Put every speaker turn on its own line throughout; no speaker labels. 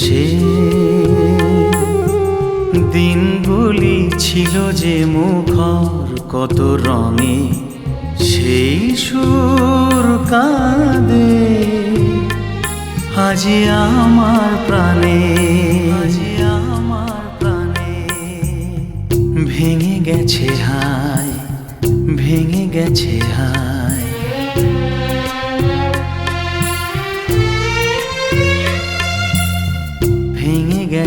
দেশে দিনগুলি ছিল যে মুখর কত রঙে সেই সুর কাঁদে। আজি আমার প্রাণে, আজি আমার প্রাণে ভেঙে গেছে হায়, ভেঙে গেছে হায়।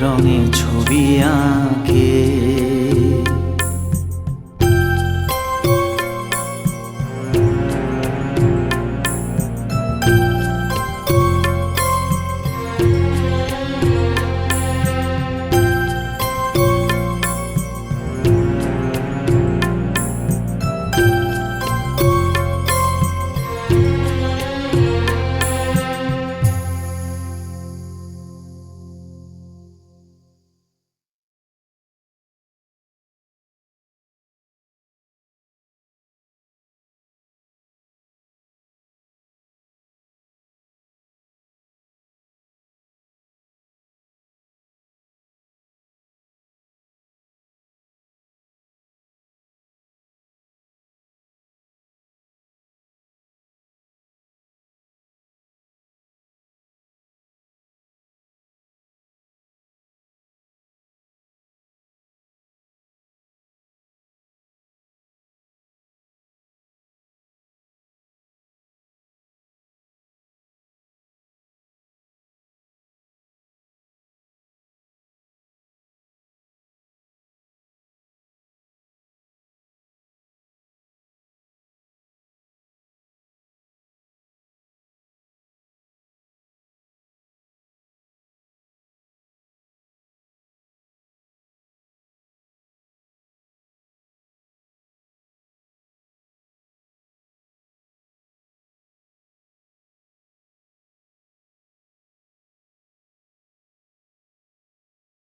রঙে ছবি আঁকে।